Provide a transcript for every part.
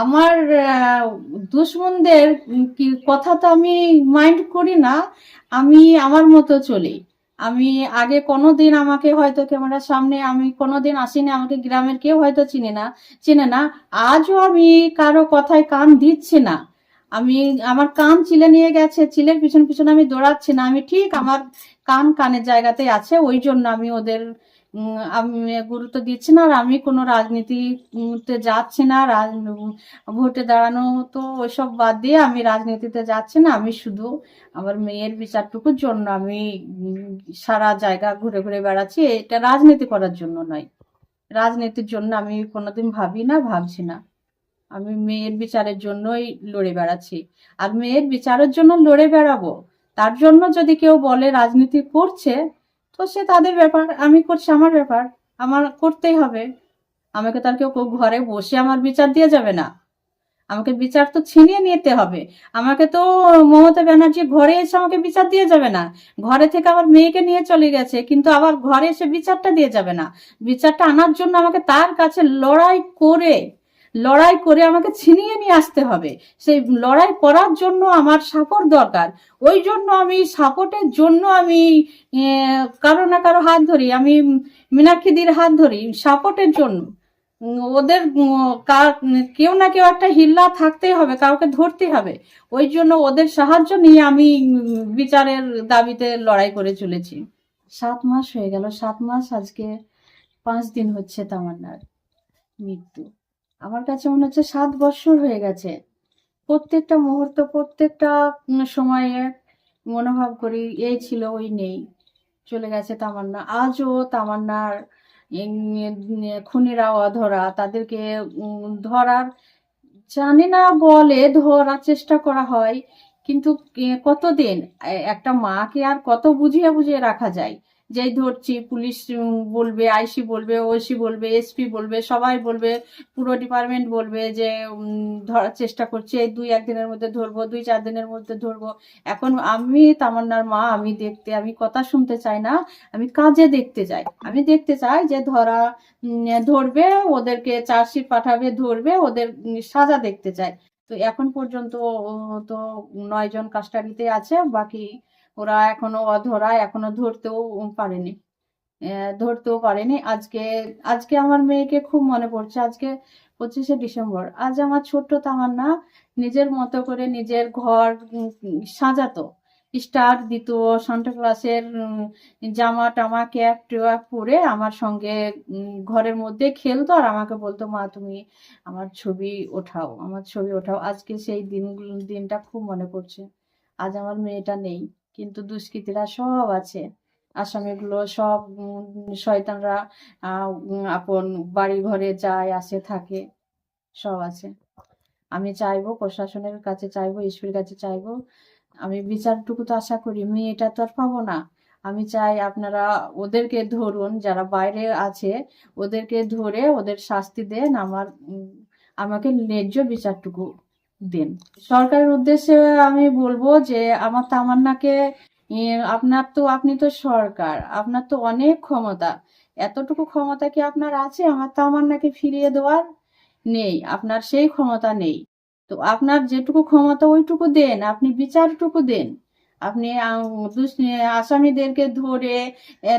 আমার দুশ্মনদের কথা তো আমি মাইন্ড করি না। আমি আমার মতো চলি। আমি আগে কোনো দিন আমাকে হয়তো ক্যামেরার সামনে, আমি কোনো দিন আসিনি, আমাকে গ্রামের কেউ হয়তো চিনে না, চেনে না। আজও আমি কারও কথায় কান দিচ্ছি না। আমি, আমার কান চিলে নিয়ে গেছে, চিলের পিছন পিছন আমি দৌড়াচ্ছি না। আমি ঠিক আমার কান কানের জায়গাতে আছে, ওই জন্য আমি ওদের আমি গুরুত্ব দিচ্ছি না আর আমি কোনো রাজনীতিতে যাচ্ছি না ভোটে দাঁড়ানো তো ওইসব বাদ দিয়ে আমি রাজনীতিতে যাচ্ছি না। আমি শুধু আমার মেয়ের বিচারটুকুর জন্য আমি সারা জায়গা ঘুরে ঘুরে বেড়াচ্ছি। এটা রাজনীতি করার জন্য নয়। রাজনীতির জন্য আমি কোনোদিন ভাবি না, ভাবছি না। আমি মেয়ের বিচারের জন্যই লড়ে বেড়াচ্ছি। আর মেয়ের বিচারের জন্য লড়ে বেড়াবো, তার জন্য যদি কেউ বলে রাজনীতি করছে তো সে তাদের ব্যাপার, আমি করছি আমার ব্যাপার, আমার করতেই হবে। আমাকে তার কেউ ঘরে বসে আমার বিচার দিয়ে যাবে না। আমাকে বিচার তো ছিনিয়ে নিতে হবে। আমাকে তো মমতা ব্যানার্জি ঘরে এসে আমাকে বিচার দিয়ে যাবে না। ঘরে থেকে আমার মেয়েকে নিয়ে চলে গেছে, কিন্তু আবার ঘরে এসে বিচারটা দিয়ে যাবে না। বিচারটা আনার জন্য আমাকে তার কাছে লড়াই করে লড়াই করে আমাকে ছিনিয়ে নিয়ে আসতে হবে। সেই লড়াই করার জন্য আমার সাপোর্ট দরকার। ওই জন্য আমি সাপোর্টের জন্য আমি কারও না কারও হাত ধরি। আমি মীনাক্ষীদির হাত ধরি সাপোর্টের জন্য। ওদের কেউ না কেউ একটা হিল্লা থাকতেই হবে, কাউকে ধরতে হবে। ওই জন্য ওদের সাহায্য নিয়ে আমি বিচারের দাবিতে লড়াই করে চলেছি। সাত মাস হয়ে গেল। সাত মাস আজকে পাঁচ দিন হচ্ছে তামান্নার মৃত্যু। আমার কাছে মনে হচ্ছে সাত বছর হয়ে গেছে। প্রত্যেকটা মুহূর্ত, প্রত্যেকটা সময়ে মনোভাব করি এই ছিল, ওই নেই। চলে গেছে তামান্না। আজও তামান্নার খুনিরা, অধরা, তাদেরকে ধরার, জানে না বলে ধরার চেষ্টা করা হয়, কিন্তু কতদিন? একটা মাকে আর কত বুঝিয়ে বুঝিয়ে রাখা যায়? যেই ধরছি, পুলিশ বলবে, আইসি বলবে, ওসি বলবে, এসপি বলবে, সবাই বলবে, পুরো ডিপার্টমেন্ট বলবে যে ধরার চেষ্টা করছি। এই দুই একদিনের মধ্যে ধরবো, দুই চার দিনের মধ্যে ধরবো। এখন আমি তামান্নার মা, আমি দেখতে, আমি কথা শুনতে চাই না, আমি কাজে দেখতে চাই আমি দেখতে চাই যে ধরা ধরবে, ওদেরকে চার্জশিট পাঠাবে, ধরবে, ওদের সাজা দেখতে চাই। তো এখন পর্যন্ত তো নয় জন কাস্টাডিতে আছে, বাকি ওরা এখনও অধরা, এখনও ধরতেও পারেনি। ধরতেও পারেনি। আজকে আজকে আমার মেয়েকে খুব মনে পড়ছে। আজকে পঁচিশে ডিসেম্বর। আজ আমার ছোট্ট তামান্না নিজের মতো করে নিজের ঘর সাজাতো। স্টার দিত সান্টা ক্লাসের জামা টামা, ক্যাপ ট্যাপ পরে আমার সঙ্গে ঘরের মধ্যে খেলতো আর আমাকে বলতো, মা, তুমি আমার ছবি ওঠাও, আমার ছবি ওঠাও। আজকে সেই দিনগুলো দিনটা খুব মনে পড়ছে। আজ আমার মেয়েটা নেই। কিন্তু দুষ্কৃতীরা সব আছে। আসামিগুলো সব শয়তানরা আপন বাড়ি ঘরে যায়, আসে, থাকে, সব আছে। আমি চাইব প্রশাসনের কাছে চাইব, এসপির কাছে চাইব। আমি বিচারটুকু তো আশা করি মেয়েটা তো আর পাবো না। আমি চাই আপনারা ওদেরকে ধরুন, যারা বাইরে আছে, ওদেরকে ধরে ওদের শাস্তি দেন। আমার আমাকে ন্যায্য বিচারটুকু দিন। সরকারের উদ্দেশ্যে আমি বলব যে, আমার তামান্নাকে আপনার তো, আপনি তো সরকার, আপনার তো অনেক ক্ষমতা। এতটুকু ক্ষমতা কি আপনার আছে? আমার তামান্নাকে ফিরিয়ে দেওয়ার নেই, আপনার সেই ক্ষমতা নেই। তো আপনার যেটুকু ক্ষমতা ওইটুকু দেন, আপনি বিচারটুকু দেন। আপনি আসামিদেরকে ধরে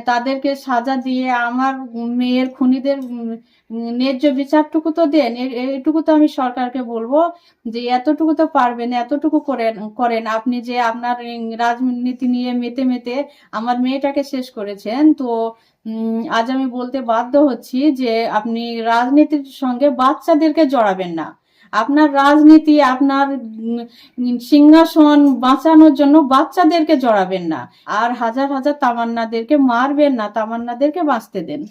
তাদেরকে সাজা দিয়ে আমার মেয়ের খুনিদের ন্যায্য বিচারটুকু তো দেন। এ- এইটুকু তো আমি সরকারকে বলব যে এতটুকু তো পারবেন, এতটুকু করেন করেন। আপনি যে আপনার রাজনীতি নিয়ে মেতে মেতে আমার মেয়েটাকে শেষ করেছেন, তো আজ আমি বলতে বাধ্য হচ্ছি যে আপনি রাজনীতির সঙ্গে বাচ্চাদেরকে জড়াবেন না। আপনার রাজনীতি, আপনার সিংহাসন বাঁচানোর জন্য বাচ্চাদেরকে জড়াবেন না। আর হাজার হাজার তামান্নাদেরকে মারবেন না, তামান্নাদেরকে বাঁচতে দেন।